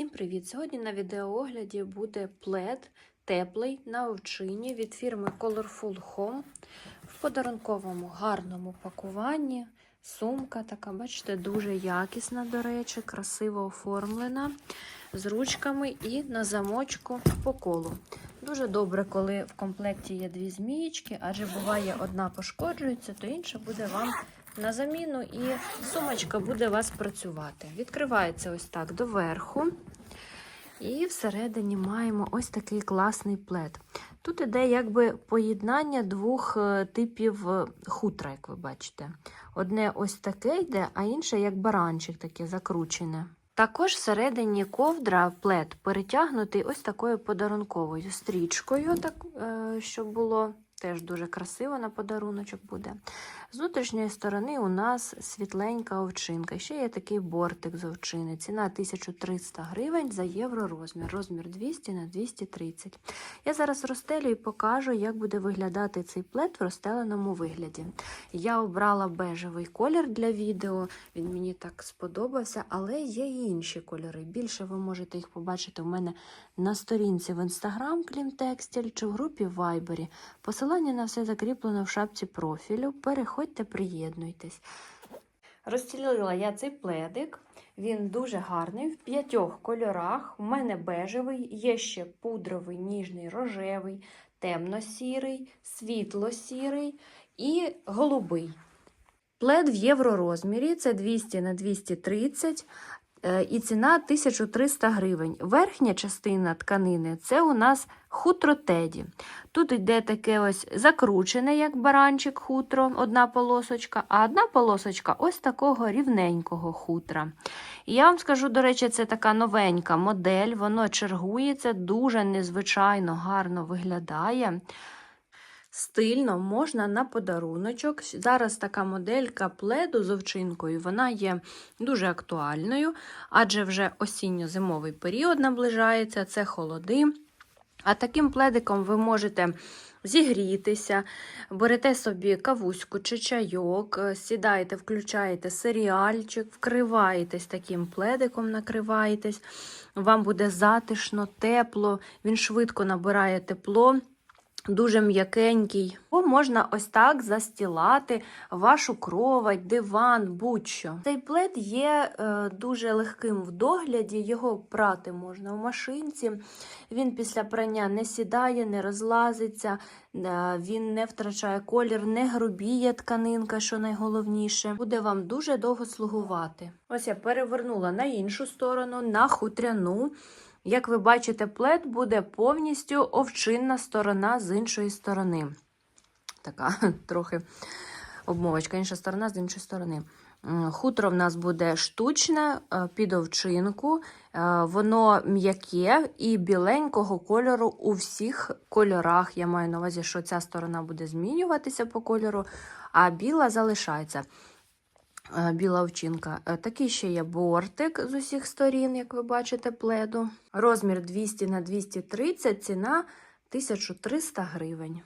Всім привіт! Сьогодні на відеоогляді буде плед теплий на овчині від фірми Colorful Home в подарунковому гарному пакуванні. Сумка така, бачите, дуже якісна, до речі, красиво оформлена, з ручками і на замочку по колу. Дуже добре, коли в комплекті є дві змієчки, адже буває одна пошкоджується, то інша буде вам на заміну, і сумочка буде у вас працювати. Відкривається ось так доверху. І всередині маємо ось такий класний плед. Тут іде якби поєднання двох е, типів е, хутра, як ви бачите. Одне ось таке йде, а інше як баранчик таке закручене. Також всередині ковдра плед перетягнутий ось такою подарунковою стрічкою, так, е, щоб було теж дуже красиво на подаруночок буде. З внутрішньої сторони у нас світленька овчинка. Ще є такий бортик з овчини. Ціна 1300 гривень за євро розмір. Розмір 200 на 230. Я зараз розстелю і покажу, як буде виглядати цей плед в розстеленому вигляді. Я обрала бежевий колір для відео, він мені так сподобався, але є і інші кольори. Більше ви можете їх побачити у мене на сторінці в Instagram Клімтекстіль чи в групі в Viber. Посилання на все закріплено в шапці профілю. Переходьте, приєднуйтесь. Розстілила я цей пледик. Він дуже гарний в п'ятьох кольорах. У мене бежевий, є ще пудровий, ніжний, рожевий, темно-сірий, світло-сірий і голубий. Плед в євророзмірі це 200 на 230 е, і ціна 1300 гривень. Верхня частина тканини це у нас хутро теді. Тут йде таке ось закручене, як баранчик хутро, одна полосочка, а одна полосочка ось такого рівненького хутра. І я вам скажу, до речі, це така новенька модель, воно чергується, дуже незвичайно гарно виглядає. Стильно можна на подаруночок. Зараз така моделька пледу з овчинкою, вона є дуже актуальною, адже вже осінньо-зимовий період наближається, це холоди. А таким пледиком ви можете зігрітися, берете собі кавуську чи чайок, сідаєте, включаєте серіальчик, вкриваєтесь таким пледиком, накриваєтесь. Вам буде затишно, тепло, він швидко набирає тепло. Дуже м'якенький. Або можна ось так застілати вашу кровать, диван, будь-що. Цей плед є е, дуже легким в догляді, його прати можна в машинці. Він після прання не сідає, не розлазиться, е, він не втрачає колір, не грубіє тканинка, що найголовніше. Буде вам дуже довго слугувати. Ось я перевернула на іншу сторону, на хутряну. Як ви бачите, плед буде повністю овчинна сторона з іншої сторони. Така трохи обмовочка, інша сторона з іншої сторони. Хутро в нас буде штучне під овчинку, воно м'яке і біленького кольору у всіх кольорах. Я маю на увазі, що ця сторона буде змінюватися по кольору, а біла залишається біла овчинка. Такий ще є бортик з усіх сторін, як ви бачите, пледу. Розмір 200 на 230, ціна 1300 гривень.